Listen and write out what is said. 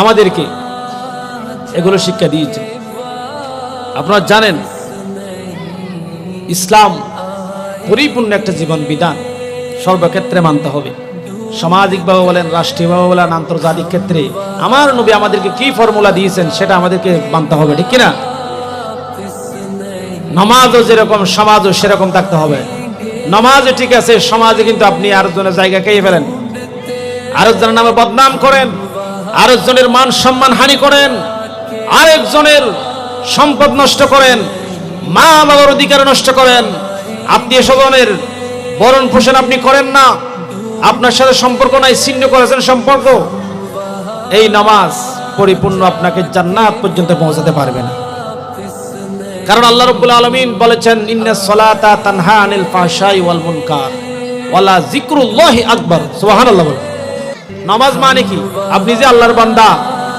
আমাদেরকে এগুলো শিক্ষা দিয়েছে। আপনারা জানেন, ইসলাম পরিপূর্ণ একটা জীবন বিধান। সর্বক্ষেত্রে মানতে হবে। সামাজিকভাবে বলেন রাষ্ট্রীয়ভাবে বলেন, আন্তর্জাতিক ক্ষেত্রে আমার নবী আমাদেরকে কি ফর্মুলা দিয়েছেন সেটা আমাদেরকে মানতে হবে, ঠিক কিনা? নামাজও যেরকম, সমাজও সেরকম থাকতে হবে। নামাজে ঠিক আছে, সমাজে কিন্তু আপনি আরেকজনের জায়গা খেয়ে ফেলেন। আরেকজনের নামে বদনাম করেন, আরেকজনের মান সম্মান হানি করেন, আরেকজনের সম্পদ নষ্ট করেন, মা বাবার অধিকার নষ্ট করেন। আত্মীয় স্বজনের বরণ পোষণ আপনি করেন না। আপনার সাথে সম্পর্ক নাই, ছিন্ন করেছেন সম্পর্ক। এই নামাজ পরিপূর্ণ আপনাকে জান্নাত পর্যন্ত পৌঁছাতে পারবে না। কারণ আল্লাহ রাব্বুল আলমিন বলেছেন, ইন্না সলাতা তানহা আনিল ফাহশাই ওয়াল মুনকার। ওয়ালা জিক্রুল্লাহি আকবার। সুবহানাল্লাহ নামাজ মানে কি? আপনি যে আল্লাহর বান্দা